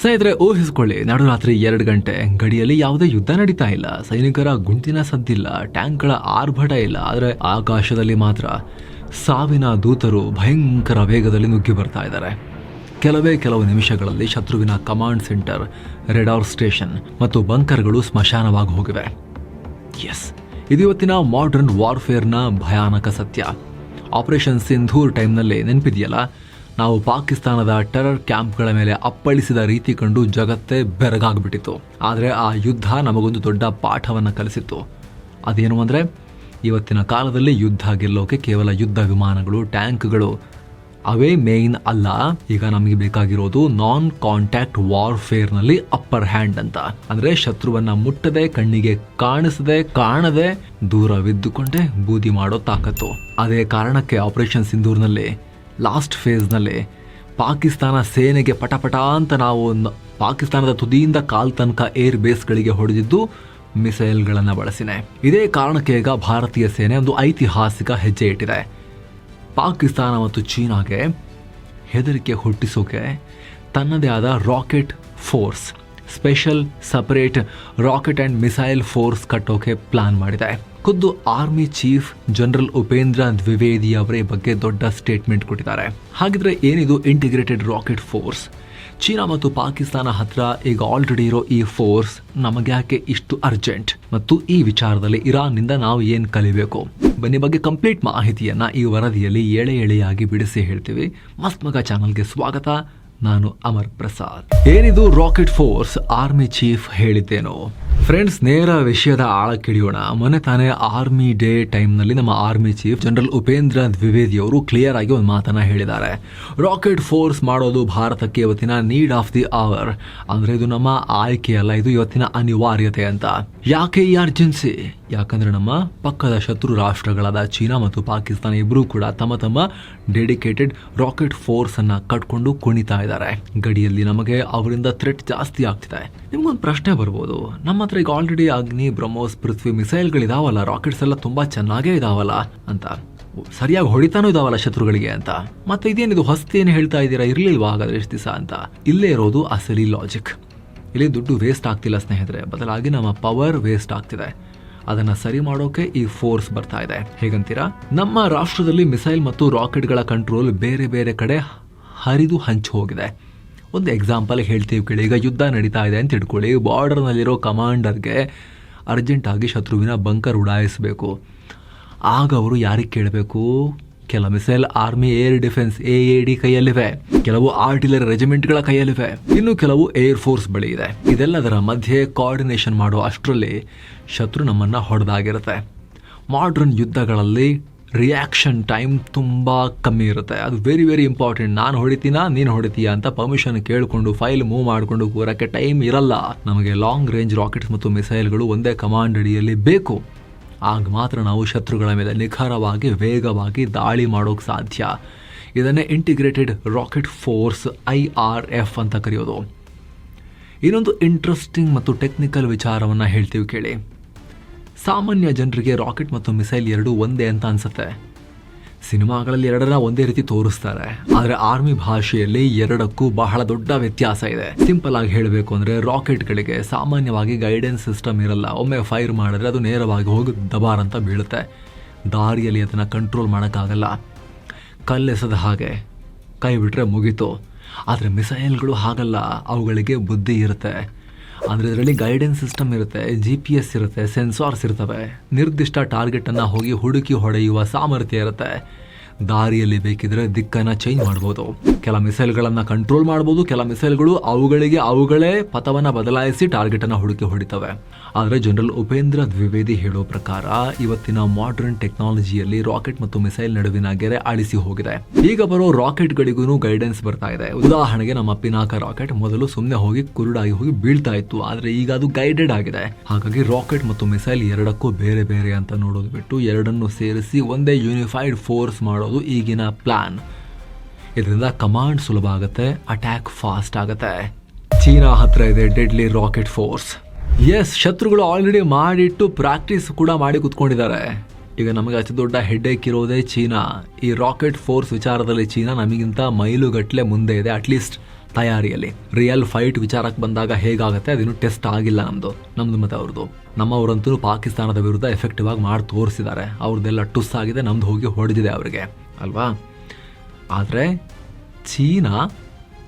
ಸ್ನೇಹಿತರೆ, ಊಹಿಸಿಕೊಳ್ಳಿ, ನಡುರಾತ್ರಿ ಎರಡು ಗಂಟೆ. ಗಡಿಯಲ್ಲಿ ಯಾವುದೇ ಯುದ್ಧ ನಡೀತಾ ಇಲ್ಲ. ಸೈನಿಕರ ಗುಂಡಿನ ಸದ್ದಿಲ್ಲ, ಟ್ಯಾಂಕ್ಗಳ ಆರ್ಭಟ ಇಲ್ಲ. ಆದರೆ ಆಕಾಶದಲ್ಲಿ ಮಾತ್ರ ಸಾವಿನ ದೂತರು ಭಯಂಕರ ವೇಗದಲ್ಲಿ ನುಗ್ಗಿ ಬರ್ತಾ ಇದ್ದಾರೆ. ಕೆಲವೇ ಕೆಲವು ನಿಮಿಷಗಳಲ್ಲಿ ಶತ್ರುವಿನ ಕಮಾಂಡ್ ಸೆಂಟರ್, ರೆಡಾರ್ ಸ್ಟೇಷನ್ ಮತ್ತು ಬಂಕರ್ಗಳು ಸ್ಮಶಾನವಾಗಿ ಹೋಗಿವೆ. ಎಸ್ ಇದು ಇವತ್ತಿನ ಮಾಡರ್ನ್ ವಾರ್ಫೇರ್ನ ಭಯಾನಕ ಸತ್ಯ. ಆಪರೇಷನ್ ಸಿಂಧೂರ್ ಟೈಮ್ನಲ್ಲಿ ನೆನಪಿದೆಯಲ್ಲ? ನಾವು ಪಾಕಿಸ್ತಾನದ ಟೆರರ್ ಕ್ಯಾಂಪ್ಗಳ ಮೇಲೆ ಅಪ್ಪಳಿಸಿದ ರೀತಿ ಕಂಡು ಜಗತ್ತೇ ಬೆರಗಾಗ್ಬಿಟ್ಟಿತ್ತು. ಆದರೆ ಆ ಯುದ್ಧ ನಮಗೊಂದು ದೊಡ್ಡ ಪಾಠವನ್ನು ಕಲಿಸಿತ್ತು. ಅದೇನು ಅಂದರೆ, ಇವತ್ತಿನ ಕಾಲದಲ್ಲಿ ಯುದ್ಧ ಗೆಲ್ಲೋಕೆ ಕೇವಲ ಯುದ್ಧ ವಿಮಾನಗಳು, ಟ್ಯಾಂಕ್ಗಳು ಅವೇ ಮೇಯ್ನ್ ಅಲ್ಲ. ಈಗ ನಮಗೆ ಬೇಕಾಗಿರೋದು ನಾನ್ ಕಾಂಟ್ಯಾಕ್ಟ್ ವಾರ್ಫೇರ್ನಲ್ಲಿ ಅಪ್ಪರ್ ಹ್ಯಾಂಡ್ ಅಂತ. ಅಂದರೆ ಶತ್ರುವನ್ನ ಮುಟ್ಟದೆ, ಕಣ್ಣಿಗೆ ಕಾಣಿಸದೆ, ಕಾಣದೆ ದೂರವಿದ್ದುಕೊಂಡೇ ಬೂದಿ ಮಾಡೋ ತಾಕತ್ತು. ಅದೇ ಕಾರಣಕ್ಕೆ ಆಪರೇಷನ್ ಸಿಂಧೂರ್ನಲ್ಲಿ ಲಾಸ್ಟ್ ಫೇಸ್ನಲ್ಲಿ ಪಾಕಿಸ್ತಾನ ಸೇನೆಗೆ ಪಟಪಟ ಅಂತ ನಾವು ಪಾಕಿಸ್ತಾನದ ತುದಿಯಿಂದ ಕಾಲ್ ತನಕ ಏರ್ ಬೇಸ್ಗಳಿಗೆ ಹೊಡೆದಿದ್ದು ಮಿಸೈಲ್ಗಳನ್ನು ಬಳಸಿದೆ ಇದೇ ಕಾರಣಕ್ಕೆ ಈಗ ಭಾರತೀಯ ಸೇನೆ ಒಂದು ಐತಿಹಾಸಿಕ ಹೆಜ್ಜೆ ಇಟ್ಟಿದೆ. ಪಾಕಿಸ್ತಾನ ಮತ್ತು ಚೀನಾಗೆ ಹೆದರಿಕೆ ಹುಟ್ಟಿಸೋಕೆ ತನ್ನದೇ ಆದ rocket force, special separate rocket and missile force ಕಟ್ಟೋಕೆ ಪ್ಲಾನ್ ಮಾಡಿದೆ. ಖುದ್ದು army chief general Upendra Dwivedi ಅವರೇ ಬಗ್ಗೆ ದೊಡ್ಡ ಸ್ಟೇಟ್ಮೆಂಟ್ ಕೊಟ್ಟಿದ್ದಾರೆ. ಹಾಗಿದ್ರೆ ಏನಿದು ಇಂಟಿಗ್ರೇಟೆಡ್ ರಾಕೆಟ್ ಫೋರ್ಸ್ ಚೀನಾ ಮತ್ತು ಪಾಕಿಸ್ತಾನ ಹತ್ರ ಈಗ ಆಲ್ರೆಡಿ ಇರೋ ಈ ಫೋರ್ಸ್ ನಮಗೆ ಯಾಕೆ ಇಷ್ಟು ಅರ್ಜೆಂಟ್ ಮತ್ತು ಈ ವಿಚಾರದಲ್ಲಿ ಇರಾನ್ನಿಂದ ನಾವು ಏನ್ ಕಲಿಬೇಕು? ಬನ್ನಿ ಬಗ್ಗೆ ಕಂಪ್ಲೀಟ್ ಮಾಹಿತಿಯನ್ನ ಈ ವರದಿಯಲ್ಲಿ ಎಳೆ ಎಳೆಯಾಗಿ ಬಿಡಿಸಿ ಹೇಳ್ತೀವಿ. ಮಸ್ತ್ ಮಗ ಚಾನಲ್ಗೆ ಸ್ವಾಗತ. ನಾನು ಅಮರ್ ಪ್ರಸಾದ್. ಏನಿದು ರಾಕೆಟ್ ಫೋರ್ಸ್ ಆರ್ಮಿ ಚೀಫ್ ಹೇಳಿದ್ದೇನು? ಫ್ರೆಂಡ್ಸ್ ನೇರ ವಿಷಯದ ಆಳಕ್ಕಿಳಿಯೋಣ ಮೊನ್ನೆ ತಾನೇ ಆರ್ಮಿ ಡೇ ಟೈಮ್ನಲ್ಲಿ ನಮ್ಮ army chief general Upendra Dwivedi ಅವರು ಕ್ಲಿಯರ್ ಆಗಿ ಒಂದು ಮಾತನ್ನ ಹೇಳಿದ್ದಾರೆ. ರಾಕೆಟ್ ಫೋರ್ಸ್ ಮಾಡೋದು ಭಾರತಕ್ಕೆ ಇವತ್ತಿನ ನೀಡ್ ಆಫ್ ದಿ ಅವರ್ ಅಂದ್ರೆ ಇದು ನಮ್ಮ ಆಯ್ಕೆ ಅಲ್ಲ, ಇದು ಇವತ್ತಿನ ಅನಿವಾರ್ಯತೆ ಅಂತ. ಯಾಕೆ ಈ ಅರ್ಜೆನ್ಸಿ ಯಾಕಂದ್ರೆ ನಮ್ಮ ಪಕ್ಕದ ಶತ್ರು ರಾಷ್ಟ್ರಗಳಾದ ಚೀನಾ ಮತ್ತು ಪಾಕಿಸ್ತಾನ ಇಬ್ಬರೂ ಕೂಡ ತಮ್ಮ ತಮ್ಮ ಡೆಡಿಕೇಟೆಡ್ ರಾಕೆಟ್ ಫೋರ್ಸ್ ಅನ್ನ ಕಟ್ಕೊಂಡು ಕುಣಿತಾ ಇದ್ದಾರೆ. ಗಡಿಯಲ್ಲಿ ನಮಗೆ ಅವರಿಂದ ಥ್ರೆಟ್ ಜಾಸ್ತಿ ಆಗ್ತಿದೆ. ನಿಮ್ಗೊಂದು ಪ್ರಶ್ನೆ ಬರ್ಬೋದು. ನಮ್ಮ ಹತ್ರ ಈಗ ಆಲ್ರೆಡಿ ಅಗ್ನಿ, ಬ್ರಹ್ಮೋಸ್, ಪೃಥ್ವಿ, ಮಿಸೈಲ್ಗಳಿದಾವಲ್ಲ ರಾಕೆಟ್ಸ್ ಎಲ್ಲ ತುಂಬಾ ಚೆನ್ನಾಗೇ ಇದಾವಲ್ಲ ಅಂತ. ಸರಿಯಾಗಿ ಹೊಡಿತಾನೂ ಇದಾವಲ್ಲ ಶತ್ರುಗಳಿಗೆ ಅಂತ. ಮತ್ತೆ ಇದೇನಿದು ಹೊಸ್ತಿ ಏನು ಹೇಳ್ತಾ ಇದ್ದೀರಾ? ಇರ್ಲಿಲ್ವಾ ಹಾಗಾದ್ರೆ ಎಷ್ಟು ದಿವಸ ಅಂತ? ಇಲ್ಲೇ ಇರೋದು ಅಸಲಿ ಲಾಜಿಕ್ ಇಲ್ಲಿ ದುಡ್ಡು ವೇಸ್ಟ್ ಆಗ್ತಿಲ್ಲ ಸ್ನೇಹಿತರೆ. ಬದಲಾಗಿ ನಮ್ಮ ಪವರ್ ವೇಸ್ಟ್ ಆಗ್ತಿದೆ. ಅದನ್ನ ಸರಿ ಮಾಡೋಕೆ ಈ ಫೋರ್ಸ್ ಬರ್ತಾ ಇದೆ. ಹೇಗಂತೀರಾ? ನಮ್ಮ ರಾಷ್ಟ್ರದಲ್ಲಿ ಮಿಸೈಲ್ ಮತ್ತು ರಾಕೆಟ್ಗಳ ಕಂಟ್ರೋಲ್ ಬೇರೆ ಬೇರೆ ಕಡೆ ಹರಿದು ಹಂಚಿ ಹೋಗಿದೆ. ಒಂದು ಎಕ್ಸಾಂಪಲ್ ಹೇಳ್ತೀವಿ ಕೇಳಿ. ಈಗ ಯುದ್ಧ ನಡೀತಾ ಇದೆ ಅಂತ ಇಟ್ಕೊಳ್ಳಿ ಬಾರ್ಡರ್ನಲ್ಲಿರೋ ಕಮಾಂಡರ್ಗೆ ಅರ್ಜೆಂಟ್ ಆಗಿ ಶತ್ರುವಿನ ಬಂಕರ್ ಉಡಾಯಿಸಬೇಕು. ಆಗ ಅವರು ಯಾರಿಗೆ ಕೇಳಬೇಕು? ಕೆಲ missile army, air defence, A A D ಕೈಯಲ್ಲಿವೆ. ಕೆಲವು ಆರ್ಟಿಲರಿ ರೆಜಿಮೆಂಟ್ಗಳ ಕೈಯಲ್ಲಿವೆ. ಇನ್ನು ಕೆಲವು ಏರ್ ಫೋರ್ಸ್ ಬಳಿ ಇದೆ. ಇದೆಲ್ಲದರ ಮಧ್ಯೆ ಕೋಆರ್ಡಿನೇಷನ್ ಮಾಡೋ ಅಷ್ಟರಲ್ಲಿ ಶತ್ರು ನಮ್ಮನ್ನ ಹೊಡೆದಾಗಿರುತ್ತೆ. ಮಾಡ್ರನ್ ಯುದ್ಧಗಳಲ್ಲಿ ರಿಯಾಕ್ಷನ್ ಟೈಮ್ ತುಂಬ ಕಮ್ಮಿ ಇರುತ್ತೆ. ಅದು ವೆರಿ ವೆರಿ ಇಂಪಾರ್ಟೆಂಟ್ ನಾನು ಹೊಡಿತೀನಾ, ನೀನು ಹೊಡಿತೀಯಾ ಅಂತ ಪರ್ಮಿಷನ್ ಕೇಳಿಕೊಂಡು ಫೈಲ್ ಮೂವ್ ಮಾಡಿಕೊಂಡು ಕೂರಕ್ಕೆ ಟೈಮ್ ಇರಲ್ಲ. ನಮಗೆ ಲಾಂಗ್ ರೇಂಜ್ ರಾಕೆಟ್ಸ್ ಮತ್ತು ಮಿಸೈಲ್ಗಳು ಒಂದೇ ಕಮಾಂಡ್ ಅಡಿಯಲ್ಲಿ ಬೇಕು. ಆಗ ಮಾತ್ರ ನಾವು ಶತ್ರುಗಳ ಮೇಲೆ ನಿಖರವಾಗಿ, ವೇಗವಾಗಿ ದಾಳಿ ಮಾಡೋಕೆ ಸಾಧ್ಯ. ಇದನ್ನೇ integrated rocket force I R F ಅಂತ ಕರೆಯೋದು. ಇನ್ನೊಂದು ಇಂಟ್ರೆಸ್ಟಿಂಗ್ ಮತ್ತು ಟೆಕ್ನಿಕಲ್ ವಿಚಾರವನ್ನು ಹೇಳ್ತೀವಿ ಕೇಳಿ. ಸಾಮಾನ್ಯ ಜನರಿಗೆ ರಾಕೆಟ್ ಮತ್ತು ಮಿಸೈಲ್ ಎರಡೂ ಒಂದೇ ಅಂತ ಅನ್ಸುತ್ತೆ. ಸಿನಿಮಾಗಳಲ್ಲಿ ಎರಡರ ಒಂದೇ ರೀತಿ ತೋರಿಸ್ತಾರೆ. ಆದರೆ ಆರ್ಮಿ ಭಾಷೆಯಲ್ಲಿ ಎರಡಕ್ಕೂ ಬಹಳ ದೊಡ್ಡ ವ್ಯತ್ಯಾಸ ಇದೆ. ಸಿಂಪಲ್ ಆಗಿ ಹೇಳಬೇಕು ಅಂದ್ರೆ ರಾಕೆಟ್ಗಳಿಗೆ ಸಾಮಾನ್ಯವಾಗಿ ಗೈಡೆನ್ಸ್ ಸಿಸ್ಟಮ್ ಇರಲ್ಲ. ಒಮ್ಮೆ ಫೈರ್ ಮಾಡಿದ್ರೆ ಅದು ನೇರವಾಗಿ ಹೋಗಿ ದಬಾರ್ ಅಂತ ಬೀಳುತ್ತೆ. ದಾರಿಯಲ್ಲಿ ಅದನ್ನು ಕಂಟ್ರೋಲ್ ಮಾಡೋಕ್ಕಾಗಲ್ಲ. ಕಲ್ಲೆಸದ ಹಾಗೆ ಕೈ ಬಿಟ್ರೆ ಮುಗೀತು. ಆದರೆ ಮಿಸೈಲ್ಗಳು ಹಾಗಲ್ಲ. ಅವುಗಳಿಗೆ ಬುದ್ಧಿ ಇರುತ್ತೆ. ಅಂದರೆ ಇದರಲ್ಲಿ ಗೈಡೆನ್ಸ್ ಸಿಸ್ಟಮ್ ಇರುತ್ತೆ ಜಿ ಪಿ ಎಸ್ ಇರುತ್ತೆ ಸೆನ್ಸಾರ್ಸ್ ಇರ್ತವೆ. ನಿರ್ದಿಷ್ಟ ಟಾರ್ಗೆಟನ್ನು ಹೋಗಿ ಹುಡುಕಿ ಹೊಡೆಯುವ ಸಾಮರ್ಥ್ಯ ಇರುತ್ತೆ. ದಾರಿಯಲ್ಲಿ ಬೇಕಿದ್ರೆ ದಿಕ್ಕನ್ನು ಚೇಂಜ್ ಮಾಡ್ಬೋದು. ಕೆಲ ಮಿಸೈಲ್ಗಳನ್ನು ಕಂಟ್ರೋಲ್ ಮಾಡ್ಬೋದು, ಕೆಲ ಮಿಸೈಲ್ಗಳು ಅವುಗಳಿಗೆ ಅವುಗಳೇ ಪಥವನ್ನು ಬದಲಾಯಿಸಿ ಟಾರ್ಗೆಟನ್ನು ಹುಡುಕಿ ಹೊಡಿತವೆ. ಆದರೆ ಜನರಲ್ ಉಪೇಂದ್ರ ದ್ವಿವೇದಿ ಹೇಳೋ ಪ್ರಕಾರ ಇವತ್ತಿನ ಮಾಡರ್ನ್ ಟೆಕ್ನಾಲಜಿಯಲ್ಲಿ ರಾಕೆಟ್ ಮತ್ತು ಮಿಸೈಲ್ ನಡುವಿನ ಗೆರೆ ಅಳಿಸಿ ಹೋಗಿದೆ. ಈಗ ಬರೋ ರಾಕೆಟ್ ಗಳಿಗೂ ಗೈಡೆನ್ಸ್ ಬರ್ತಾ ಇದೆ. ಉದಾಹರಣೆಗೆ ನಮ್ಮ ಪಿನಾಕ ರಾಕೆಟ್ ಮೊದಲು ಸುಮ್ಮನೆ ಹೋಗಿ ಕುರುಡಾಗಿ ಹೋಗಿ ಬೀಳ್ತಾ ಇತ್ತು, ಆದರೆ ಈಗ ಅದು ಗೈಡೆಡ್ ಆಗಿದೆ. ಹಾಗಾಗಿ ರಾಕೆಟ್ ಮತ್ತು ಮಿಸೈಲ್ ಎರಡಕ್ಕೂ ಬೇರೆ ಬೇರೆ ಅಂತ ನೋಡೋದು ಬಿಟ್ಟು ಎರಡನ್ನು ಸೇರಿಸಿ ಒಂದೇ ಯೂನಿಫೈಡ್ ಫೋರ್ಸ್ ಮಾಡೋದು ಈಗಿನ ಪ್ಲಾನ್ ಇದರಿಂದ ಕಮಾಂಡ್ ಸುಲಭ ಆಗುತ್ತೆ ಅಟ್ಯಾಕ್ ಫಾಸ್ಟ್ ಆಗುತ್ತೆ. ಚೀನಾ ಹತ್ರ ಇದೆ ಡೆಡ್ಲಿ ರಾಕೆಟ್ ಫೋರ್ಸ್ ಎಸ್ ಶತ್ರುಗಳು ಆಲ್ರೆಡಿ ಮಾಡಿಟ್ಟು ಪ್ರಾಕ್ಟೀಸ್ ಕೂಡ ಮಾಡಿ ಕುತ್ಕೊಂಡಿದ್ದಾರೆ. ಈಗ ನಮಗೆ ಅತಿ ದೊಡ್ಡ ಹೆಡ್ಡೇಕ್ ಇರೋದೇ ಚೀನಾ. ಈ ರಾಕೆಟ್ ಫೋರ್ಸ್ ವಿಚಾರದಲ್ಲಿ ಚೀನಾ ನಮಗಿಂತ ಮೈಲುಗಟ್ಟಲೆ ಮುಂದೆ ಇದೆ ಅಟ್ಲೀಸ್ಟ್ ತಯಾರಿಯಲ್ಲಿ. ರಿಯಲ್ ಫೈಟ್ ವಿಚಾರಕ್ಕೆ ಬಂದಾಗ ಹೇಗಾಗುತ್ತೆ? ಅದಿನ್ನು ಟೆಸ್ಟ್ ಆಗಿಲ್ಲ ನಮ್ಮದು ನಮ್ದು ಮತ್ತೆ ಅವ್ರದ್ದು. ನಮ್ಮವರಂತೂ ಪಾಕಿಸ್ತಾನದ ವಿರುದ್ಧ ಎಫೆಕ್ಟಿವ್ ಆಗಿ ಮಾಡಿ ತೋರಿಸಿದ್ದಾರೆ. ಅವ್ರದ್ದೆಲ್ಲ ಟುಸ್ ಆಗಿದೆ, ನಮ್ದು ಹೋಗಿ ಹೊಡೆದಿದೆ ಅವರಿಗೆ. ಅಲ್ವಾ? ಆದರೆ ಚೀನಾ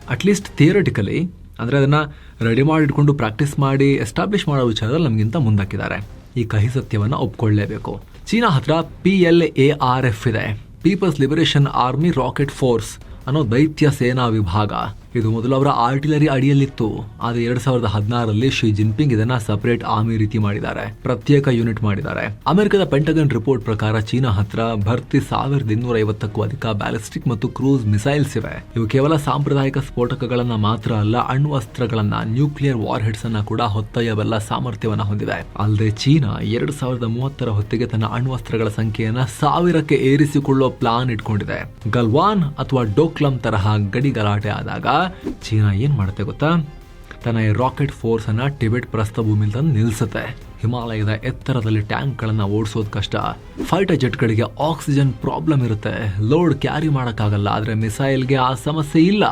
ಅಟ್ಲೀಸ್ಟ್ ಥಿಯರಿಟಿಕಲಿ ಅಂದರೆ ಅದನ್ನು ರೆಡಿ ಮಾಡಿ ಇಟ್ಕೊಂಡು ಪ್ರಾಕ್ಟೀಸ್ ಮಾಡಿ ಎಸ್ಟಾಬ್ಲಿಷ್ ಮಾಡೋ ವಿಚಾರದಲ್ಲಿ ನಮಗಿಂತ ಮುಂದಾಕಿದ್ದಾರೆ. ಈ ಕಹಿ ಸತ್ಯವನ್ನು ಒಪ್ಕೊಳ್ಳೇಬೇಕು. ಚೀನಾ ಹತ್ರ P L A R F ಇದೆ. People's liberation army rocket force ಅನ್ನೋ ದೈತ್ಯ ಸೇನಾ ವಿಭಾಗ. ಇದು ಮೊದಲು ಅವರ ಆರ್ಟಿಲರಿ ಅಡಿಯಲ್ಲಿತ್ತು. ಆದರೆ ಎರಡ್ ಸಾವಿರದ ಹದಿನಾರರಲ್ಲಿ ಶಿ ಜಿನ್ಪಿಂಗ್ ಇದನ್ನ ಸಪರೇಟ್ ಆರ್ಮಿ ರೀತಿ ಮಾಡಿದ್ದಾರೆ. ಪ್ರತ್ಯೇಕ ಯೂನಿಟ್ ಮಾಡಿದ್ದಾರೆ. ಅಮೆರಿಕದ ಪೆಂಟಗನ್ ರಿಪೋರ್ಟ್ ಪ್ರಕಾರ ಚೀನಾ ಹತ್ರ ಭರ್ತಿ ಸಾವಿರದ ಇನ್ನೂರ ಐವತ್ತಕ್ಕೂ ಅಧಿಕ ಬ್ಯಾಲಿಸ್ಟಿಕ್ ಮತ್ತು ಕ್ರೂಸ್ ಮಿಸೈಲ್ಸ್ ಇವೆ. ಇವು ಕೇವಲ ಸಾಂಪ್ರದಾಯಿಕ ಸ್ಫೋಟಕಗಳನ್ನ ಮಾತ್ರ ಅಲ್ಲ, ಅಣ್ವಸ್ತ್ರಗಳನ್ನ, ನ್ಯೂಕ್ಲಿಯರ್ ವಾರ್ ಹೆಡ್ಸ್ ಅನ್ನ ಕೂಡ ಹೊತ್ತೊಯ್ಯಬಲ್ಲ ಸಾಮರ್ಥ್ಯವನ್ನ ಹೊಂದಿದೆ. ಅಲ್ಲದೆ ಚೀನಾ ಎರಡ್ ಸಾವಿರದ ಮೂವತ್ತರ ಹೊತ್ತಿಗೆ ತನ್ನ ಅಣ್ವಸ್ತ್ರಗಳ ಸಂಖ್ಯೆಯನ್ನು ಸಂಖ್ಯೆಯನ್ನ ಸಾವಿರಕ್ಕೆ ಏರಿಸಿಕೊಳ್ಳುವ ಪ್ಲಾನ್ ಇಟ್ಕೊಂಡಿದೆ. ಗಲ್ವಾನ್ ಅಥವಾ ಡೋಕ್ಲಂ ತರಹ ಗಡಿ ಗಲಾಟೆ ಆದಾಗ ಚೀನಾ ಏನ್ ಮಾಡುತ್ತೆ ಗೊತ್ತಾ? ತನ್ನ ಈ ರಾಕೆಟ್ ಫೋರ್ಸ್ ಅನ್ನ ಟಿಬೆಟ್ ಪ್ರಸ್ಥಭೂಮಿಲಿ ತಂದು ನಿಲ್ಲಿಸುತ್ತೆ ಹಿಮಾಲಯದ ಎತ್ತರದಲ್ಲಿ ಟ್ಯಾಂಕ್ಗಳನ್ನು ಓಡಿಸೋದು ಕಷ್ಟ. ಫೈಟರ್ ಜೆಟ್ಗಳಿಗೆ ಆಕ್ಸಿಜನ್ ಪ್ರಾಬ್ಲಮ್ ಇರುತ್ತೆ. ಲೋಡ್ ಕ್ಯಾರಿ ಮಾಡೋಕ್ಕಾಗಲ್ಲ, ಆದರೆ ಮಿಸೈಲ್ಗೆ ಆ ಸಮಸ್ಯೆ ಇಲ್ಲ.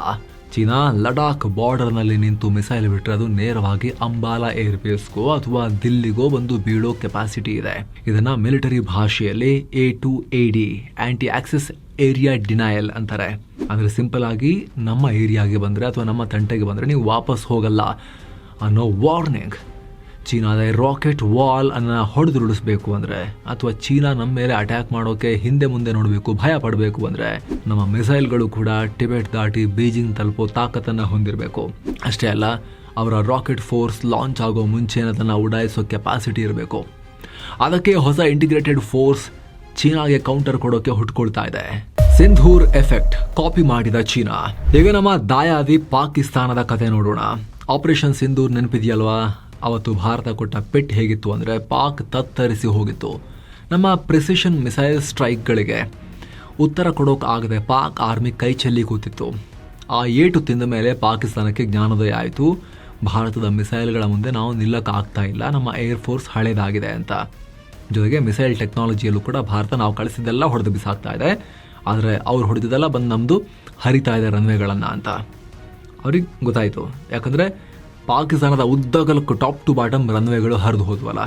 ಚೀನಾ ಲಡಾಖ್ ಬಾರ್ಡರ್ನಲ್ಲಿ ನಿಂತು ಮಿಸೈಲ್ ಬಿಟ್ಟರೆ ಅದು ನೇರವಾಗಿ ಅಂಬಾಲಾ ಏರ್ ಬೇಸ್ಗೋ ಅಥವಾ ದಿಲ್ಲಿಗೋ ಬಂದು ಬೀಳೋ ಕೆಪಾಸಿಟಿ ಇದೆ. ಇದನ್ನ ಮಿಲಿಟರಿ ಭಾಷೆಯಲ್ಲಿ A two A D anti access area denial ಅಂತಾರೆ. ಅಂದ್ರೆ ಸಿಂಪಲ್ ಆಗಿ ನಮ್ಮ ಏರಿಯಾಗೆ ಬಂದರೆ ಅಥವಾ ನಮ್ಮ ತಂಟೆಗೆ ಬಂದರೆ ನೀವು ವಾಪಸ್ ಹೋಗಲ್ಲ ಅನ್ನೋ ವಾರ್ನಿಂಗ್ ಚೀನಾದ ರಾಕೆಟ್ ವಾಲ್ ಅನ್ನ ಹೊಡೆದುರುಳಿಸ್ಬೇಕು ಅಂದ್ರೆ, ಅಥವಾ ಚೀನಾ ನಮ್ಮ ಮೇಲೆ ಅಟ್ಯಾಕ್ ಮಾಡೋಕೆ ಹಿಂದೆ ಮುಂದೆ ನೋಡಬೇಕು, ಭಯ ಪಡಬೇಕು ಅಂದ್ರೆ, ನಮ್ಮ ಮಿಸೈಲ್ಗಳು ಕೂಡ ಟಿಬೆಟ್ ದಾಟಿ ಬೀಜಿಂಗ್ ತಲುಪೋ ತಾಕತ್ತನ್ನು ಹೊಂದಿರಬೇಕು. ಅಷ್ಟೇ ಅಲ್ಲ, ಅವರ ರಾಕೆಟ್ ಫೋರ್ಸ್ ಲಾಂಚ್ ಆಗೋ ಮುಂಚೆ ಅದನ್ನು ಉಡಾಯಿಸೋ ಕೆಪಾಸಿಟಿ ಇರಬೇಕು. ಅದಕ್ಕೆ ಹೊಸ ಇಂಟಿಗ್ರೇಟೆಡ್ ಫೋರ್ಸ್ ಚೀನಾಗೆ ಕೌಂಟರ್ ಕೊಡೋಕೆ ಹುಟ್ಕೊಳ್ತಾ ಇದೆ. ಸಿಂಧೂರ್ ಎಫೆಕ್ಟ್ ಕಾಪಿ ಮಾಡಿದ ಚೀನಾ. ಈಗ ನಮ್ಮ ದಾಯಾದಿ ಪಾಕಿಸ್ತಾನದ ಕತೆ ನೋಡೋಣ. ಆಪರೇಷನ್ ಸಿಂಧೂರ್ ನೆನಪಿದೆಯಲ್ವಾ? ಅವತ್ತು ಭಾರತ ಕೊಟ್ಟ ಪೆಟ್ ಹೇಗಿತ್ತು ಅಂದರೆ ಪಾಕ್ ತತ್ತರಿಸಿ ಹೋಗಿತ್ತು. ನಮ್ಮ ಪ್ರಿಸಿಷನ್ ಮಿಸೈಲ್ ಸ್ಟ್ರೈಕ್ಗಳಿಗೆ ಉತ್ತರ ಕೊಡೋಕೆ ಆಗದೆ ಪಾಕ್ ಆರ್ಮಿ ಕೈ ಚೆಲ್ಲಿ ಕೂತಿತ್ತು. ಆ ಏಟು ತಿಂದ ಮೇಲೆ ಪಾಕಿಸ್ತಾನಕ್ಕೆ ಜ್ಞಾನೋದಯ ಆಯಿತು. ಭಾರತದ ಮಿಸೈಲ್ಗಳ ಮುಂದೆ ನಾವು ನಿಲ್ಲಕ್ಕಾಗ್ತಾ ಇಲ್ಲ. ನಮ್ಮ ಏರ್ ಫೋರ್ಸ್ ಹಳೇದಾಗಿದೆ ಅಂತ. ಜೊತೆಗೆ ಮಿಸೈಲ್ ಟೆಕ್ನಾಲಜಿಯಲ್ಲೂ ಕೂಡ ಭಾರತ ನಾವು ಕಳಿಸಿದ್ದೆಲ್ಲ ಹೊಡೆದು ಬಿಸಾಕ್ತಾ ಇದೆ. ಆದರೆ ಅವ್ರು ಹೊಡೆದಿದ್ದೆಲ್ಲ ಬಂದು ನಮ್ಮದು ಹರಿತಾ ಇದೆ ರನ್ವೇಗಳನ್ನು ಅಂತ. ಅವ್ರಿಗೆ ಗೊತ್ತಾಯಿತು. ಯಾಕಂದರೆ ಪಾಕಿಸ್ತಾನದ ಉದ್ದಗಲಕ್ಕೂ ಟಾಪ್ ಟು ಬಾಟಮ್ ರನ್ವೇಗಳು ಹರಿದು ಹೋದ್ವಲ್ಲ.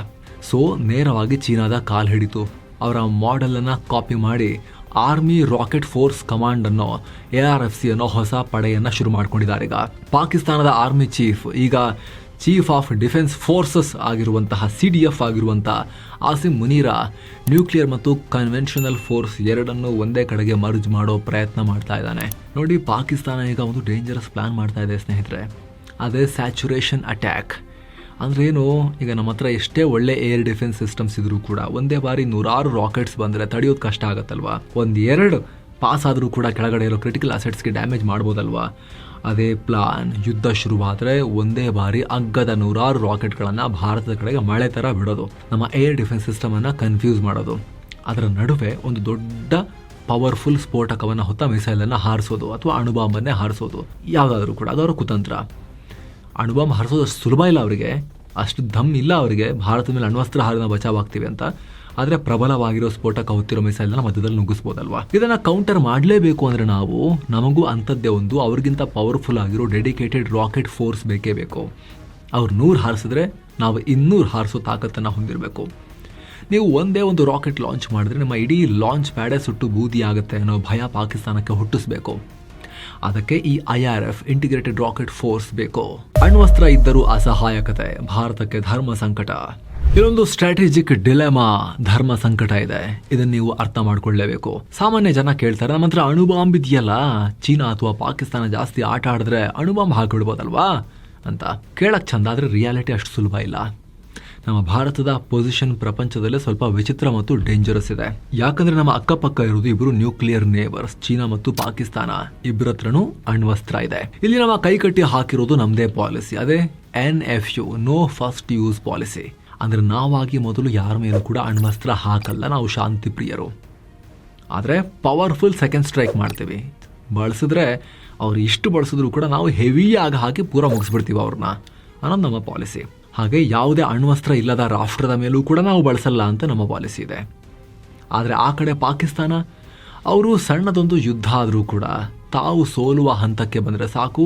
ಸೊ, ನೇರವಾಗಿ ಚೀನಾದ ಕಾಲ್ ಹಿಡಿತು. ಅವರ ಮಾಡೆಲನ್ನು ಕಾಪಿ ಮಾಡಿ ಆರ್ಮಿ ರಾಕೆಟ್ ಫೋರ್ಸ್ ಕಮಾಂಡ್ ಅನ್ನೋ ಎ ಆರ್ ಎಫ್ ಸಿ ಅನ್ನೋ ಹೊಸ ಪಡೆಯನ್ನು ಶುರು ಮಾಡ್ಕೊಂಡಿದ್ದಾರೆ ಈಗ. ಪಾಕಿಸ್ತಾನದ ಆರ್ಮಿ ಚೀಫ್, ಈಗ ಚೀಫ್ ಆಫ್ ಡಿಫೆನ್ಸ್ ಫೋರ್ಸಸ್ ಆಗಿರುವಂತಹ ಸಿ ಡಿ ಎಫ್ ಆಗಿರುವಂತಹ ಆಸಿಮ್ ಮುನೀರಾ, ನ್ಯೂಕ್ಲಿಯರ್ ಮತ್ತು ಕನ್ವೆನ್ಷನಲ್ ಫೋರ್ಸ್ ಎರಡನ್ನು ಒಂದೇ ಕಡೆಗೆ ಮರ್ಜ್ ಮಾಡೋ ಪ್ರಯತ್ನ ಮಾಡ್ತಾ ಇದ್ದಾನೆ. ನೋಡಿ, ಪಾಕಿಸ್ತಾನ ಈಗ ಒಂದು ಡೇಂಜರಸ್ ಪ್ಲಾನ್ ಮಾಡ್ತಾ ಇದೆ ಸ್ನೇಹಿತರೆ. ಅದೇ ಸ್ಯಾಚುರೇಷನ್ ಅಟ್ಯಾಕ್. ಅಂದ್ರೆ ಏನು ಈಗ ನಮ್ಮ ಹತ್ರ ಎಷ್ಟೇ ಒಳ್ಳೆ ಏರ್ ಡಿಫೆನ್ಸ್ ಸಿಸ್ಟಮ್ಸ್ ಇದ್ರೂ ಕೂಡ ಒಂದೇ ಬಾರಿ ನೂರಾರು ರಾಕೆಟ್ಸ್ ಬಂದರೆ ತಡೆಯೋದು ಕಷ್ಟ ಆಗುತ್ತಲ್ವಾ? ಒಂದು ಎರಡು ಪಾಸ್ ಆದರೂ ಕೂಡ ಕೆಳಗಡೆ ಇರೋ ಕ್ರಿಟಿಕಲ್ ಅಸೆಟ್ಸ್ಗೆ ಡ್ಯಾಮೇಜ್ ಮಾಡ್ಬೋದಲ್ವಾ? ಅದೇ ಪ್ಲಾನ್ ಯುದ್ಧ ಶುರುವಾದರೆ ಒಂದೇ ಬಾರಿ ಅಗ್ಗದ ನೂರಾರು ರಾಕೆಟ್ಗಳನ್ನು ಭಾರತದ ಕಡೆಗೆ ಮಳೆ ಥರ ಬಿಡೋದು. ನಮ್ಮ ಏರ್ ಡಿಫೆನ್ಸ್ ಸಿಸ್ಟಮನ್ನು ಕನ್ಫ್ಯೂಸ್ ಮಾಡೋದು. ಅದರ ನಡುವೆ ಒಂದು ದೊಡ್ಡ ಪವರ್ಫುಲ್ ಸ್ಫೋಟಕವನ್ನು ಹೊತ್ತ ಮಿಸೈಲನ್ನು ಹಾರಿಸೋದು ಅಥವಾ ಅಣುಬಾಂಬನ್ನೇ ಹಾರಿಸೋದು. ಯಾವುದಾದ್ರೂ ಕೂಡ ಅದರ ಕುತಂತ್ರ. ಅಣುಬಾಂಬ್ ಹಾರಿಸೋದು ಅಷ್ಟು ಸುಲಭ ಇಲ್ಲ ಅವರಿಗೆ. ಅಷ್ಟು ದಮ್ ಇಲ್ಲ ಅವರಿಗೆ. ಭಾರತದ ಮೇಲೆ ಅಣ್ವಸ್ತ್ರ ಹಾರಿನ ಬಚಾವಾಗ್ತೀವಿ ಅಂತ. ಆದರೆ ಪ್ರಬಲವಾಗಿರೋ ಸ್ಫೋಟಕ ಹೊತ್ತಿರೋ ಮಿಸೈಲ್ನ ಮಧ್ಯದಲ್ಲಿ ನುಗ್ಗಿಸ್ಬೋದಲ್ವಾ? ಇದನ್ನು ಕೌಂಟರ್ ಮಾಡಲೇಬೇಕು ಅಂದರೆ ನಾವು ನಮಗೂ ಅಂಥದ್ದೇ ಒಂದು, ಅವ್ರಿಗಿಂತ ಪವರ್ಫುಲ್ ಆಗಿರೋ ಡೆಡಿಕೇಟೆಡ್ ರಾಕೆಟ್ ಫೋರ್ಸ್ ಬೇಕೇ ಬೇಕು. ಅವ್ರು ನೂರು ಹಾರಿಸಿದ್ರೆ ನಾವು ಇನ್ನೂರು ಹಾರಿಸೋ ತಾಕತ್ತನ್ನು ಹೊಂದಿರಬೇಕು. ನೀವು ಒಂದೇ ಒಂದು ರಾಕೆಟ್ ಲಾಂಚ್ ಮಾಡಿದ್ರೆ ನಿಮ್ಮ ಇಡೀ ಲಾಂಚ್ ಪ್ಯಾಡೇ ಸುಟ್ಟು ಬೂದಿ ಆಗುತ್ತೆ ಅನ್ನೋ ಭಯ ಪಾಕಿಸ್ತಾನಕ್ಕೆ ಹುಟ್ಟಿಸ್ಬೇಕು. ಅದಕ್ಕೆ ಈ I R F integrated rocket force ಬೇಕು. ಅಣ್ವಸ್ತ್ರ ಇದ್ದರೂ ಅಸಹಾಯಕತೆ, ಭಾರತಕ್ಕೆ ಧರ್ಮ ಸಂಕಟ. ಇದೊಂದು ಸ್ಟ್ರಾಟಜಿಕ್ ಡಿಲೆಮಾ ಧರ್ಮ ಸಂಕಟ ಇದೆ. ಇದನ್ನ ನೀವು ಅರ್ಥ ಮಾಡ್ಕೊಳ್ಳೇಬೇಕು. ಸಾಮಾನ್ಯ ಜನ ಕೇಳ್ತಾರೆ, ನಮ್ಮ ಹತ್ರ ಅಣುಬಾಂಬ್ ಇದೆಯಲ್ಲ? ಚೀನಾ ಅಥವಾ ಪಾಕಿಸ್ತಾನ ಜಾಸ್ತಿ ಆಟ ಆಡಿದ್ರೆ ಅಣುಬಾಂಬ್ ಹಾಕಿಬಿಡ್ಬೋದಲ್ವಾ ಅಂತ. ಕೇಳಕ್ ಚಂದ ಆದ್ರೆ ರಿಯಾಲಿಟಿ ಅಷ್ಟು ಸುಲಭ ಇಲ್ಲ. ನಮ್ಮ ಭಾರತದ ಪೊಸಿಷನ್ ಪ್ರಪಂಚದಲ್ಲೇ ಸ್ವಲ್ಪ ವಿಚಿತ್ರ ಮತ್ತು ಡೇಂಜರಸ್ ಇದೆ. ಯಾಕಂದ್ರೆ ನಮ್ಮ ಅಕ್ಕಪಕ್ಕ ಇರುವುದು ಇಬ್ಬರು ನ್ಯೂಕ್ಲಿಯರ್ ನೇಬರ್ಸ್ ಚೀನಾ ಮತ್ತು ಪಾಕಿಸ್ತಾನ. ಇಬ್ಬರ ಹತ್ರನೂ ಅಣ್ವಸ್ತ್ರ ಇದೆ. ಇಲ್ಲಿ ನಮ್ಮ ಕೈಕಟ್ಟಿ ಹಾಕಿರೋದು ನಮ್ಮದೇ ಪಾಲಿಸಿ ಅದೇ N F U no first use policy ಅಂದ್ರೆ ನಾವಾಗಿ ಮೊದಲು ಯಾರ ಮೇಲೂ ಕೂಡ ಅಣ್ವಸ್ತ್ರ ಹಾಕಲ್ಲ ನಾವು ಶಾಂತಿ ಪ್ರಿಯರು. ಆದರೆ ಪವರ್ಫುಲ್ ಸೆಕೆಂಡ್ ಸ್ಟ್ರೈಕ್ ಮಾಡ್ತೀವಿ. ಬಳಸಿದ್ರೆ ಅವ್ರು ಇಷ್ಟು ಬಳಸಿದ್ರು ಕೂಡ ನಾವು ಹೆವಿಯಾಗಿ ಹಾಕಿ ಪೂರ ಮುಗಿಸ್ಬಿಡ್ತೀವಿ ಅವ್ರನ್ನ. ಅನ್ನೋದು ನಮ್ಮ ಪಾಲಿಸಿ ಹಾಗೆ ಯಾವುದೇ ಅಣ್ವಸ್ತ್ರ ಇಲ್ಲದ ರಾಷ್ಟ್ರದ ಮೇಲೂ ಕೂಡ ನಾವು ಬಳಸಲ್ಲ ಅಂತ ನಮ್ಮ ಪಾಲಿಸಿ ಇದೆ. ಆದರೆ ಆ ಕಡೆ ಪಾಕಿಸ್ತಾನ, ಅವರು ಸಣ್ಣದೊಂದು ಯುದ್ಧ ಆದರೂ ಕೂಡ ತಾವು ಸೋಲುವ ಹಂತಕ್ಕೆ ಬಂದರೆ ಸಾಕು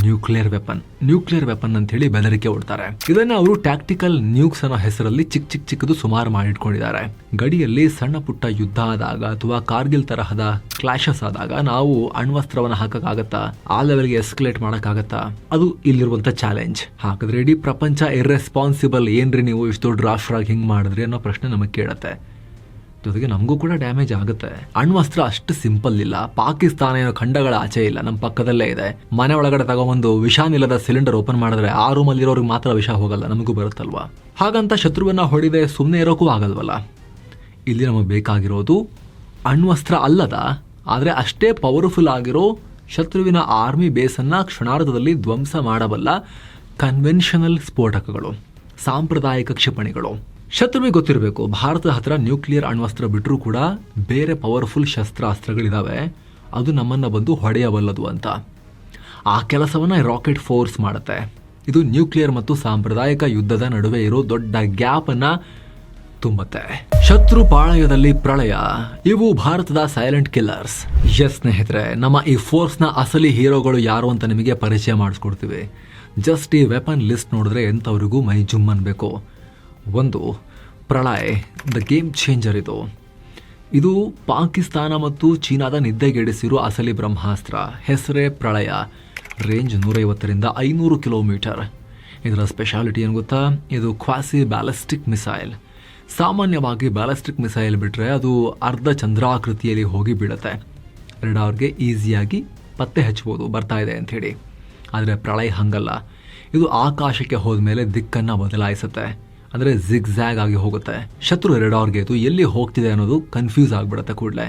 ನ್ಯೂಕ್ಲಿಯರ್ ವೆಪನ್ ನ್ಯೂಕ್ಲಿಯರ್ ವೆಪನ್ ಅಂತ ಹೇಳಿ ಬೆದರಿಕೆ ಹೊಡ್ತಾರೆ. ಇದನ್ನ ಅವರು ಟ್ಯಾಕ್ಟಿಕಲ್ ನ್ಯೂಕ್ಸ್ ಅನ್ನೋ ಹೆಸರಲ್ಲಿ ಚಿಕ್ಕ ಚಿಕ್ಕ ಚಿಕ್ಕದು ಸುಮಾರು ಮಾಡಿಟ್ಕೊಂಡಿದ್ದಾರೆ. ಗಡಿಯಲ್ಲಿ ಸಣ್ಣ ಪುಟ್ಟ ಯುದ್ಧ ಆದಾಗ ಅಥವಾ ಕಾರ್ಗಿಲ್ ತರಹದ ಕ್ಲಾಶಸ್ ಆದಾಗ ನಾವು ಅಣ್ವಸ್ತ್ರವನ್ನು ಹಾಕಕ್ಕಾಗತ್ತಾ? ಆ ಲೆವೆಲ್ಗೆ ಎಸ್ಕಲೇಟ್ ಮಾಡೋಕ್ಕಾಗತ್ತಾ? ಅದು ಇಲ್ಲಿರುವಂತ ಚಾಲೆಂಜ್ ಹಾಕಿದ್ರೆ ಇಡೀ ಪ್ರಪಂಚ ಇರ್ರೆಸ್ಪಾನ್ಸಿಬಲ್ ಏನ್ರಿ ನೀವು ಇಷ್ಟು ದೊಡ್ಡ ರಾಷ್ಟ್ರ ಹಿಂಗ್ ಮಾಡಿದ್ರಿ ಅನ್ನೋ ಪ್ರಶ್ನೆ ನಮಗೆ ಕೇಳತ್ತೆ. ಜೊತೆಗೆ ನಮಗೂ ಕೂಡ ಡ್ಯಾಮೇಜ್ ಆಗುತ್ತೆ. ಅಣ್ವಸ್ತ್ರ ಅಷ್ಟು ಸಿಂಪಲ್ ಇಲ್ಲ. ಪಾಕಿಸ್ತಾನ ಏನೋ ಖಂಡಗಳ ಆಚೆ ಇಲ್ಲ. ನಮ್ಮ ಪಕ್ಕದಲ್ಲೇ ಇದೆ. ಮನೆ ಒಳಗಡೆ ತಗೊಂಬಂದು ವಿಷಾನಿಲ್ಲದ ಸಿಲಿಂಡರ್ ಓಪನ್ ಮಾಡಿದ್ರೆ ಆ ರೂಮಲ್ಲಿರೋರಿಗೆ ಮಾತ್ರ ವಿಷ ಹೋಗಲ್ಲ. ನಮಗೂ ಬರುತ್ತಲ್ವಾ? ಹಾಗಂತ ಶತ್ರುವನ್ನ ಹೊಡಿದೆ ಸುಮ್ಮನೆ ಇರೋಕ್ಕೂ ಆಗಲ್ವಲ್ಲ? ಇಲ್ಲಿ ನಮಗೆ ಬೇಕಾಗಿರೋದು ಅಣ್ವಸ್ತ್ರ ಅಲ್ಲದ, ಆದರೆ ಅಷ್ಟೇ ಪವರ್ಫುಲ್ ಆಗಿರೋ ಶತ್ರುವಿನ ಆರ್ಮಿ ಬೇಸನ್ನ ಕ್ಷಣಾರ್ಧದಲ್ಲಿ ಧ್ವಂಸ ಮಾಡಬಲ್ಲ ಕನ್ವೆನ್ಷನಲ್ ಸ್ಫೋಟಕಗಳು, ಸಾಂಪ್ರದಾಯಿಕ ಕ್ಷಿಪಣಿಗಳು. ಶತ್ರುವಿಗೆ ಗೊತ್ತಿರಬೇಕು. ಭಾರತದ ಹತ್ರ ನ್ಯೂಕ್ಲಿಯರ್ ಅಣ್ವಸ್ತ್ರ ಬಿಟ್ಟರೂ ಕೂಡ ಬೇರೆ ಪವರ್ಫುಲ್ ಶಸ್ತ್ರಾಸ್ತ್ರಗಳಿದ್ದಾವೆ ಅದು ನಮ್ಮನ್ನು ಬಂದು ಹೊಡೆಯಬಲ್ಲದು ಅಂತ. ಆ ಕೆಲಸವನ್ನು ರಾಕೆಟ್ ಫೋರ್ಸ್ ಮಾಡುತ್ತೆ. ಇದು ನ್ಯೂಕ್ಲಿಯರ್ ಮತ್ತು ಸಾಂಪ್ರದಾಯಿಕ ಯುದ್ಧದ ನಡುವೆ ಇರೋ ದೊಡ್ಡ ಗ್ಯಾಪ್ ಅನ್ನ ತುಂಬುತ್ತೆ. ಶತ್ರು ಪಾಳಯದಲ್ಲಿ ಪ್ರಳಯ. ಇವು ಭಾರತದ ಸೈಲೆಂಟ್ ಕಿಲ್ಲರ್ಸ್ ಎಸ್ ಸ್ನೇಹಿತರೆ, ನಮ್ಮ ಈ ಫೋರ್ಸ್ನ ಅಸಲಿ ಹೀರೋಗಳು ಯಾರು ಅಂತ ನಿಮಗೆ ಪರಿಚಯ ಮಾಡಿಸ್ಕೊಡ್ತೀವಿ. ಜಸ್ಟ್ ಈ ವೆಪನ್ ಲಿಸ್ಟ್ ನೋಡಿದ್ರೆ ಎಂಥವ್ರಿಗೂ ಮೈ ಜುಮ್ ಅನ್ಬೇಕು. ಒಂದು ಪ್ರಳಯ ದ ಗೇಮ್ ಚೇಂಜರ್ ಇದು. ಇದು ಪಾಕಿಸ್ತಾನ ಮತ್ತು ಚೀನಾದ ನಿದ್ದೆಗೆಡಿಸಿರುವ ಅಸಲಿ ಬ್ರಹ್ಮಾಸ್ತ್ರ. ಹೆಸರೇ ಪ್ರಳಯ ರೇಂಜ್ ನೂರೈವತ್ತರಿಂದ ಐನೂರು ಕಿಲೋಮೀಟರ್. ಇದರ ಸ್ಪೆಷಾಲಿಟಿ ಏನು ಗೊತ್ತಾ? ಇದು ಕ್ವಾಸಿ ಬ್ಯಾಲಿಸ್ಟಿಕ್ ಮಿಸೈಲ್ ಸಾಮಾನ್ಯವಾಗಿ ಬ್ಯಾಲಿಸ್ಟಿಕ್ ಮಿಸೈಲ್ ಬಿಟ್ಟರೆ ಅದು ಅರ್ಧ ಚಂದ್ರಾಕೃತಿಯಲ್ಲಿ ಹೋಗಿ ಬೀಳುತ್ತೆ. ರೆಡಾರ್ಗೆ ಈಸಿಯಾಗಿ ಪತ್ತೆ ಹಚ್ಬೋದು, ಬರ್ತಾ ಇದೆ ಅಂಥೇಳಿ. ಆದರೆ ಪ್ರಳಯ ಹಂಗಲ್ಲ. ಇದು ಆಕಾಶಕ್ಕೆ ಹೋದ ಮೇಲೆ ದಿಕ್ಕನ್ನು ಬದಲಾಯಿಸುತ್ತೆ. ಅಂದರೆ ಝಿಗ್ಝ್ಯಾಗ್ ಆಗಿ ಹೋಗುತ್ತೆ. ಶತ್ರು ರೆಡಾರ್ಗೆ ಇದು ಎಲ್ಲಿ ಹೋಗ್ತಿದೆ ಅನ್ನೋದು ಕನ್ಫ್ಯೂಸ್ ಆಗಿಬಿಡುತ್ತೆ ಕೂಡಲೇ.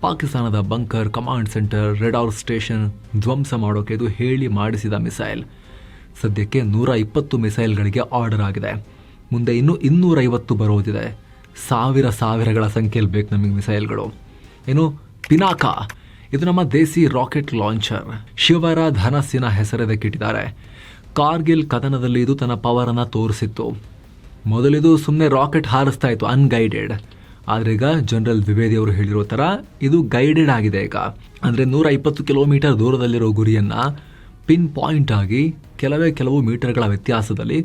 ಪಾಕಿಸ್ತಾನದ bunker command centre radar station ಧ್ವಂಸ ಮಾಡೋಕೆ ಇದು ಹೇಳಿ ಮಾಡಿಸಿದ ಮಿಸೈಲ್ ಸದ್ಯಕ್ಕೆ ನೂರ ಇಪ್ಪತ್ತು ಮಿಸೈಲ್ಗಳಿಗೆ ಆರ್ಡರ್ ಆಗಿದೆ. ಮುಂದೆ ಇನ್ನೂ ಇನ್ನೂರೈವತ್ತು ಬರೋದಿದೆ. ಸಾವಿರ ಸಾವಿರಗಳ ಸಂಖ್ಯೆಯಲ್ಲಿ ಬೇಕು ನಮಗೆ ಮಿಸೈಲ್ಗಳು ಏನು? ಪಿನಾಕಾ. ಇದು ನಮ್ಮ ದೇಸಿ ರಾಕೆಟ್ ಲಾಂಚರ್ ಶಿವರ ಧನಸ್ಸಿನ ಹೆಸರದಕ್ಕಿಟ್ಟಿದ್ದಾರೆ ಕಾರ್ಗಿಲ್ ಕದನದಲ್ಲಿ ಇದು ತನ್ನ ಪವರನ್ನು ತೋರಿಸಿತ್ತು. ಮೊದಲಿದು ಸುಮ್ಮನೆ ರಾಕೆಟ್ ಹಾರಿಸ್ತಾ ಇತ್ತು ಅನ್ಗೈಡೆಡ್ ಆದ್ರೆ ಈಗ ಜನರಲ್ ದ್ವಿವೇದಿ ಅವರು ಹೇಳಿರೋ ಥರ ಇದು ಗೈಡೆಡ್ ಆಗಿದೆ ಈಗ. ಅಂದರೆ ನೂರ ಇಪ್ಪತ್ತು ಕಿಲೋಮೀಟರ್ ದೂರದಲ್ಲಿರೋ ಗುರಿಯನ್ನ ಪಿನ್ ಪಾಯಿಂಟ್ ಆಗಿ ಕೆಲವೇ ಕೆಲವು ಮೀಟರ್ಗಳ ವ್ಯತ್ಯಾಸದಲ್ಲಿ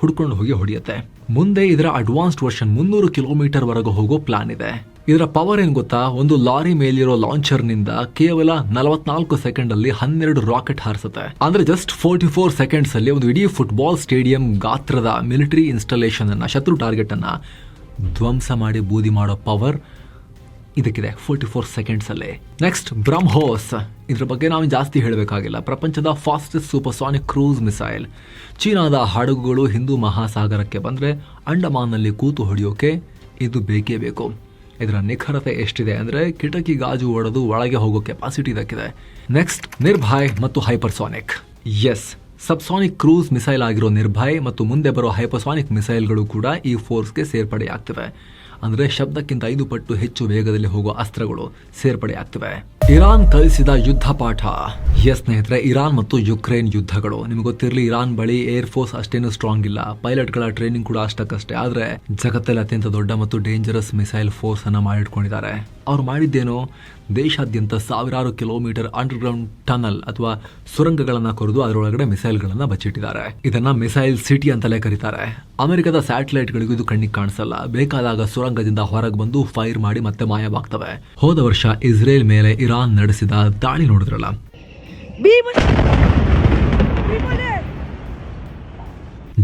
ಹುಡ್ಕೊಂಡು ಹೋಗಿ ಹೊಡೆಯುತ್ತೆ. ಮುಂದೆ ಇದರ ಅಡ್ವಾನ್ಸ್ಡ್ ವರ್ಷನ್ ಮುನ್ನೂರು ಕಿಲೋಮೀಟರ್ ವರೆಗೂ ಹೋಗೋ ಪ್ಲಾನ್ ಇದೆ. ಇದರ ಪವರ್ ಏನು ಗೊತ್ತಾ? ಒಂದು ಲಾರಿ ಮೇಲಿರೋ ಲಾಂಚರ್ನಿಂದ ಕೇವಲ ನಲವತ್ನಾಲ್ಕು ಸೆಕೆಂಡ್ ಅಲ್ಲಿ ಹನ್ನೆರಡು ರಾಕೆಟ್ ಹಾರಿಸುತ್ತೆ. ಅಂದ್ರೆ ಜಸ್ಟ್ ಫೋರ್ಟಿ ಫೋರ್ ಸೆಕೆಂಡ್ಸ್ ಅಲ್ಲಿ ಒಂದು ಇಡೀ ಫುಟ್ಬಾಲ್ ಸ್ಟೇಡಿಯಂ ಗಾತ್ರದ ಮಿಲಿಟರಿ ಇನ್ಸ್ಟಾಲೇಷನ್ ಅನ್ನ, ಶತ್ರು ಟಾರ್ಗೆಟ್ ಅನ್ನ ಧ್ವಂಸ ಮಾಡಿ ಬೂದಿ ಮಾಡೋ ಪವರ್ ಇದಕ್ಕಿದೆ ಫೋರ್ಟಿ ಫೋರ್ ಸೆಕೆಂಡ್ಸ್ ಅಲ್ಲಿ ನೆಕ್ಸ್ಟ್ ಬ್ರಹ್ಮೋಸ್ ಇದ್ರ ಬಗ್ಗೆ ನಾವು ಜಾಸ್ತಿ ಹೇಳಬೇಕಾಗಿಲ್ಲ. ಪ್ರಪಂಚದ ಫಾಸ್ಟೆಸ್ಟ್ ಸೂಪರ್ಸಾನಿಕ್ ಕ್ರೂಸ್ ಮಿಸೈಲ್ ಚೀನಾದ ಹಡಗುಗಳು ಹಿಂದೂ ಮಹಾಸಾಗರಕ್ಕೆ ಬಂದ್ರೆ ಅಂಡಮಾನ್ನಲ್ಲಿ ಕೂತು ಹೊಡೆಯೋಕೆ ಇದು ಬೇಕೇ ಬೇಕು. ಇದರ ನಿಖರತೆ ಎಷ್ಟಿದೆ ಅಂದ್ರೆ ಕಿಟಕಿ ಗಾಜು ಒಡೆದು ಒಳಗೆ ಹೋಗೋ ಕೆಪಾಸಿಟಿ ಇದಕ್ಕಿದೆ. ನೆಕ್ಸ್ಟ್ ನಿರ್ಭಯ್ ಮತ್ತು ಹೈಪರ್ಸಾನಿಕ್ ಎಸ್ ಸಬ್ಸಾನಿಕ್ ಕ್ರೂಸ್ ಮಿಸೈಲ್ ಆಗಿರೋ ನಿರ್ಭಯ್ ಮತ್ತು ಮುಂದೆ ಬರೋ ಹೈಪರ್ಸಾನಿಕ್ ಮಿಸೈಲ್ಗಳು ಕೂಡ ಈ ಫೋರ್ಸ್ಗೆ ಸೇರ್ಪಡೆಯಾಗ್ತಿವೆ ಅಂದ್ರೆ ಶಬ್ದಕ್ಕಿಂತ ಐದು ಪಟ್ಟು ಹೆಚ್ಚು ವೇಗದಲ್ಲಿ ಹೋಗುವ ಅಸ್ತ್ರಗಳು ಸೇರ್ಪಡೆಯಾಗ್ತಿವೆ ಇರಾನ್ ಕಲಿಸಿದ ಯುದ್ಧ ಪಾಠ ಎಸ್ ಸ್ನೇಹಿತರೆ, ಇರಾನ್ ಮತ್ತು ಯುಕ್ರೇನ್ ಯುದ್ಧಗಳು. ನಿಮ್ಗೆ ಗೊತ್ತಿರಲಿ, ಇರಾನ್ ಬಳಿ ಏರ್ ಫೋರ್ಸ್ ಅಷ್ಟೇನು ಸ್ಟ್ರಾಂಗ್ ಇಲ್ಲ. ಪೈಲಟ್ಗಳ ಟ್ರೈನಿಂಗ್ ಕೂಡ ಅಷ್ಟಕ್ಕಷ್ಟೇ. ಆದ್ರೆ ಜಗತ್ತಲ್ಲಿ ಅತ್ಯಂತ ದೊಡ್ಡ ಮತ್ತು ಡೇಂಜರಸ್ ಮಿಸೈಲ್ ಫೋರ್ಸ್ ಅನ್ನ ಮಾಡಿಟ್ಕೊಂಡಿದ್ದಾರೆ. ಅವ್ರು ಮಾಡಿದ್ದೇನು ದೇಶಾದ್ಯಂತ ಸಾವಿರಾರು ಕಿಲೋಮೀಟರ್ ಅಂಡರ್ಗ್ರೌಂಡ್ ಟನಲ್ ಅಥವಾ ಸುರಂಗಗಳನ್ನು ಕೊರೆದು ಅದರೊಳಗಡೆ ಮಿಸೈಲ್ಗಳನ್ನು ಬಚ್ಚಿಟ್ಟಿದ್ದಾರೆ. ಇದನ್ನು ಮಿಸೈಲ್ ಸಿಟಿ ಅಂತಲೇ ಕರೀತಾರೆ. ಅಮೆರಿಕದ ಸ್ಯಾಟಲೈಟ್ಗಳಿಗೂ ಇದು ಕಣ್ಣಿಗೆ ಕಾಣಿಸಲ್ಲ. ಬೇಕಾದಾಗ ಸುರಂಗದಿಂದ ಹೊರಗೆ ಬಂದು ಫೈರ್ ಮಾಡಿ ಮತ್ತೆ ಮಾಯವಾಗ್ತವೆ. ಹೋದ ವರ್ಷ ಇಸ್ರೇಲ್ ಮೇಲೆ ಇರಾನ್ ನಡೆಸಿದ ದಾಳಿ ನೋಡಿದ್ರಲ್ಲ.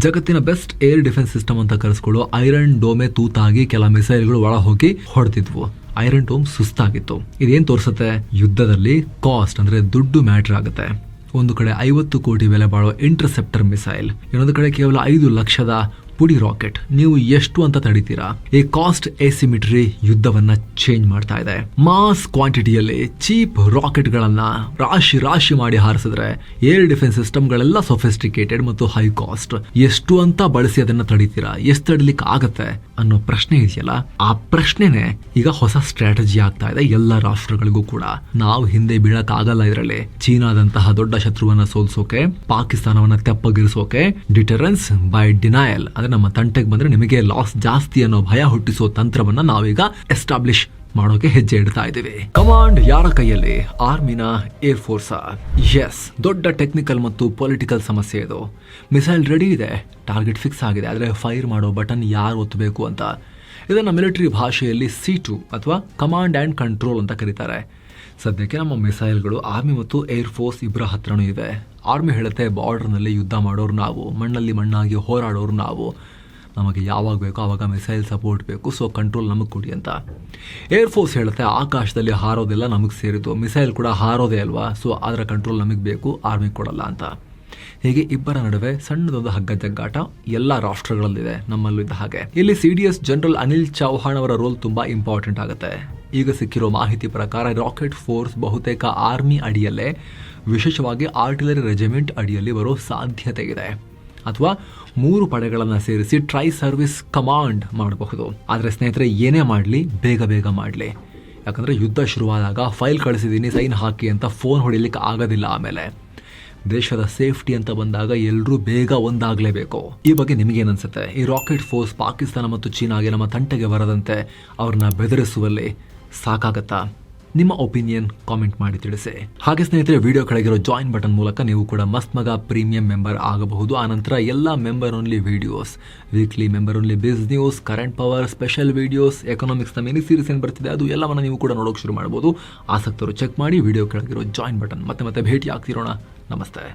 ಜಗತ್ತಿನ ಬೆಸ್ಟ್ ಏರ್ ಡಿಫೆನ್ಸ್ ಸಿಸ್ಟಮ್ ಅಂತ ಕರೆಸ್ಕೊಳ್ಳೋ ಐರನ್ ಡೋಮೆ ತೂತಾಗಿ ಕೆಲ ಮಿಸೈಲ್ಗಳು ಒಳ ಹೋಗಿ ಹೊಡೆದಿದ್ವು ಐರನ್ ಡೋಮ್ ಸುಸ್ತಾಗಿತ್ತು. ಇದೇನು ತೋರಿಸುತ್ತೆ? ಯುದ್ಧದಲ್ಲಿ ಕಾಸ್ಟ್ ಅಂದ್ರೆ ದುಡ್ಡು ಮ್ಯಾಟರ್ ಆಗುತ್ತೆ. ಒಂದು ಕಡೆ ಐವತ್ತು ಕೋಟಿ ಬೆಲೆ ಬಾಳೋ ಇಂಟರ್ಸೆಪ್ಟರ್ ಮಿಸೈಲ್ ಇನ್ನೊಂದು ಕಡೆ ಕೇವಲ ಐದು ಲಕ್ಷದ ಪುಡಿ ರಾಕೆಟ್. ನೀವು ಎಷ್ಟು ಅಂತ ತಡಿತೀರಾ? ಈ ಕಾಸ್ಟ್ ಎಸಿಮಿಟ್ರಿ ಯುದ್ಧವನ್ನ ಚೇಂಜ್ ಮಾಡ್ತಾ ಇದೆ. ಮಾಸ್ ಕ್ವಾಂಟಿಟಿಯಲ್ಲಿ ಚೀಪ್ ರಾಕೆಟ್ ಗಳನ್ನ ರಾಶಿ ರಾಶಿ ಮಾಡಿ ಹಾರಿಸಿದ್ರೆ ಏರ್ ಡಿಫೆನ್ಸ್ ಸಿಸ್ಟಮ್ ಗಳೆಲ್ಲ ಸೊಫಿಸ್ಟಿಕೇಟೆಡ್ ಮತ್ತು ಹೈ ಕಾಸ್ಟ್. ಎಷ್ಟು ಅಂತ ಬಳಸಿ ಅದನ್ನ ತಡಿತೀರಾ? ಎಷ್ಟು ತಡಿಲಿಕ್ಕೆ ಆಗತ್ತೆ ಅನ್ನೋ ಪ್ರಶ್ನೆ ಇದೆಯಲ್ಲ? ಆ ಪ್ರಶ್ನೆನೆ ಈಗ ಹೊಸ ಸ್ಟ್ರಾಟಜಿ ಆಗ್ತಾ ಇದೆ ಎಲ್ಲ ರಾಷ್ಟ್ರಗಳಿಗೂ ಕೂಡ. ನಾವು ಹಿಂದೆ ಬೀಳಕ್ ಆಗಲ್ಲ ಇದರಲ್ಲಿ. ಚೀನಾದಂತಹ ದೊಡ್ಡ ಶತ್ರುವನ್ನ ಸೋಲ್ಸೋಕೆ, ಪಾಕಿಸ್ತಾನವನ್ನ ತೆಪ್ಪಗಿರಿಸೋಕೆ ಡಿಟರೆನ್ಸ್ ಬೈ ಡಿನಯಲ್ ಅಂದ್ರೆ ನಮ್ಮ ತಂಟೆಗೆ ಬಂದ್ರೆ ನಿಮಗೆ ಲಾಸ್ ಜಾಸ್ತಿ ಅನ್ನೋ ಭಯ ಹುಟ್ಟಿಸೋ ತಂತ್ರವನ್ನ ನಾವೀಗ ಎಸ್ಟಾಬ್ಲಿಷ್ ಮಾಡೋಕೆ ಹೆಜ್ಜೆ ಇಡ್ತಾ ಇದ್ದೀವಿ. ಕಮಾಂಡ್ ಯಾರ ಕೈಯಲ್ಲಿ? ಆರ್ಮಿನ ಏರ್ ಫೋರ್ಸ್ ಎಸ್ ದೊಡ್ಡ ಟೆಕ್ನಿಕಲ್ ಮತ್ತು ಪೊಲಿಟಿಕಲ್ ಸಮಸ್ಯೆ ಇದು. ಮಿಸೈಲ್ ರೆಡಿ ಇದೆ ಟಾರ್ಗೆಟ್ ಫಿಕ್ಸ್ ಆಗಿದೆ, ಆದರೆ ಫೈರ್ ಮಾಡೋ ಬಟನ್ ಯಾರು ಒತ್ತಬೇಕು ಅಂತ? ಇದನ್ನು ಮಿಲಿಟರಿ ಭಾಷೆಯಲ್ಲಿ ಸಿ ಟು ಅಥವಾ ಕಮಾಂಡ್ ಆ್ಯಂಡ್ ಕಂಟ್ರೋಲ್ ಅಂತ ಕರೀತಾರೆ. ಸದ್ಯಕ್ಕೆ ನಮ್ಮ ಮಿಸೈಲ್ಗಳು, ಆರ್ಮಿ ಮತ್ತು ಏರ್ ಫೋರ್ಸ್ ಇಬ್ಬರ ಹತ್ರನೂ ಇದೆ ಆರ್ಮಿ ಹೇಳುತ್ತೆ, ಬಾರ್ಡರ್ನಲ್ಲಿ ಯುದ್ಧ ಮಾಡೋರು ನಾವು, ಮಣ್ಣಲ್ಲಿ ಮಣ್ಣಾಗಿ ಹೋರಾಡೋರು ನಾವು. ನಮಗೆ ಯಾವಾಗ ಬೇಕೋ ಆವಾಗ ಮಿಸೈಲ್ ಸಪೋರ್ಟ್ ಬೇಕು, ಸೊ ಕಂಟ್ರೋಲ್ ನಮಗೆ ಕೊಡಿ ಅಂತ. ಏರ್ ಫೋರ್ಸ್ ಹೇಳುತ್ತೆ, ಆಕಾಶದಲ್ಲಿ ಹಾರೋದೆಲ್ಲ ನಮಗೆ ಸೇರಿದ್ದು. ಮಿಸೈಲ್ ಕೂಡ ಹಾರೋದೇ ಅಲ್ವಾ? ಸೊ ಅದರ ಕಂಟ್ರೋಲ್ ನಮಗೆ ಬೇಕು, ಆರ್ಮಿ ಕೊಡಲ್ಲ ಅಂತ. ಹೀಗೆ ಇಬ್ಬರ ನಡುವೆ ಸಣ್ಣದೊಂದು ಹಗ್ಗ ಜಗ್ಗಾಟ ಎಲ್ಲ ರಾಷ್ಟ್ರಗಳಲ್ಲಿದೆ ನಮ್ಮಲ್ಲೂ ಇದ್ದ ಹಾಗೆ. ಇಲ್ಲಿ C D S general Anil Chauhan ಅವರ ರೋಲ್ ತುಂಬಾ ಇಂಪಾರ್ಟೆಂಟ್ ಆಗುತ್ತೆ. ಈಗ ಸಿಕ್ಕಿರೋ ಮಾಹಿತಿ ಪ್ರಕಾರ ರಾಕೆಟ್ ಫೋರ್ಸ್ ಬಹುತೇಕ ಆರ್ಮಿ ಅಡಿಯಲ್ಲೇ, ವಿಶೇಷವಾಗಿ ಆರ್ಟಿಲರಿ ರೆಜಿಮೆಂಟ್ ಅಡಿಯಲ್ಲಿ ಬರೋ ಸಾಧ್ಯತೆ ಇದೆ. ಅಥವಾ ಮೂರು ಪಡೆಗಳನ್ನು ಸೇರಿಸಿ ಟ್ರೈ ಸರ್ವಿಸ್ ಕಮಾಂಡ್ ಮಾಡಬಹುದು. ಆದರೆ ಸ್ನೇಹಿತರೆ, ಏನೇ ಮಾಡಲಿ, ಬೇಗ ಬೇಗ ಮಾಡಲಿ. ಯಾಕಂದರೆ ಯುದ್ಧ ಶುರುವಾದಾಗ ಫೈಲ್ ಕಳಿಸಿದ್ದೀನಿ ಸೈನ್ ಹಾಕಿ ಅಂತ ಫೋನ್ ಹೊಡಿಲಿಕ್ಕೆ ಆಗೋದಿಲ್ಲ ಆಮೇಲೆ. ದೇಶದ ಸೇಫ್ಟಿ ಅಂತ ಬಂದಾಗ ಎಲ್ಲರೂ ಬೇಗ ಒಂದಾಗಲೇಬೇಕು. ಈ ಬಗ್ಗೆ ನಿಮಗೇನನ್ಸುತ್ತೆ? ಈ ರಾಕೆಟ್ ಫೋರ್ಸ್ ಪಾಕಿಸ್ತಾನ ಮತ್ತು ಚೀನಾಗೆ ನಮ್ಮ ತಂಟೆಗೆ ಬರದಂತೆ ಅವ್ರನ್ನ ಬೆದರಿಸುವಲ್ಲಿ ಸಾಕಾಗತ್ತಾ? ನಿಮ್ಮ ಒಪಿನಿಯನ್ ಕಾಮೆಂಟ್ ಮಾಡಿ ತಿಳಿಸಿ. ಹಾಗೆ ಸ್ನೇಹಿತರೆ ವಿಡಿಯೋ ಕೆಳಗಿರೋ ಜಾಯಿನ್ ಬಟನ್ ಮೂಲಕ ನೀವು ಕೂಡ ಮಸ್ತ್ ಮಗ ಪ್ರೀಮಿಯಂ ಮೆಂಬರ್ ಆಗಬಹುದು. ಆನಂತರ ಎಲ್ಲ member only videos weekly member only biz news current power special videos ಎಕನಾಮಿಕ್ಸ್ನ mini series ಏನು ಬರ್ತಿದೆ, ಅದು ಎಲ್ಲವನ್ನ ನೀವು ಕೂಡ ನೋಡೋಕೆ ಶುರು ಮಾಡ್ಬೋದು. ಆಸಕ್ತರು ಚೆಕ್ ಮಾಡಿ ವಿಡಿಯೋ ಕೆಳಗಿರೋ ಜಾಯಿನ್ ಬಟನ್ ಮತ್ತೆ ಮತ್ತೆ ಭೇಟಿ ಆಗ್ತಿರೋಣ ನಮಸ್ತೆ.